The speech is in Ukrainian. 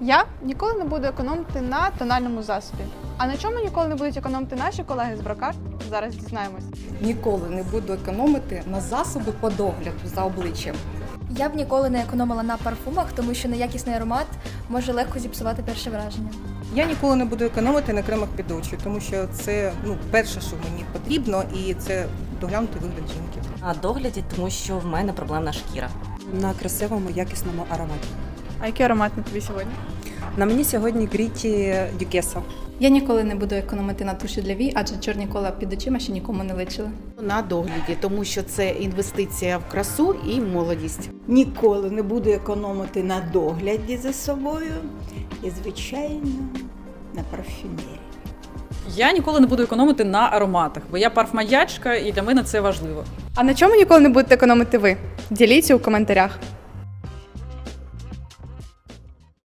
Я ніколи не буду економити на тональному засобі. А на чому ніколи не будуть економити наші колеги з брокар? Зараз дізнаємось. Ніколи не буду економити на засоби по догляду за обличчям. Я б ніколи не економила на парфумах, тому що неякісний аромат може легко зіпсувати перше враження. Я ніколи не буду економити на кремах під очі, тому що це ну перше, що мені потрібно, і це доглянути вигляд жінки. На догляді, тому що в мене проблемна шкіра. на красивому якісному ароматі. А який аромат на тобі сьогодні? На мені сьогодні Гріті Дюкеса. Я ніколи не буду економити на туші для вій, адже чорні кола під очима ще нікому не личили. на догляді, тому що це інвестиція в красу і молодість. Ніколи не буду економити на догляді за собою і, звичайно, на парфюмерії. Я ніколи не буду економити на ароматах, бо я парфмаячка і для мене це важливо. А на чому ніколи не будете економити ви? Діліться у коментарях.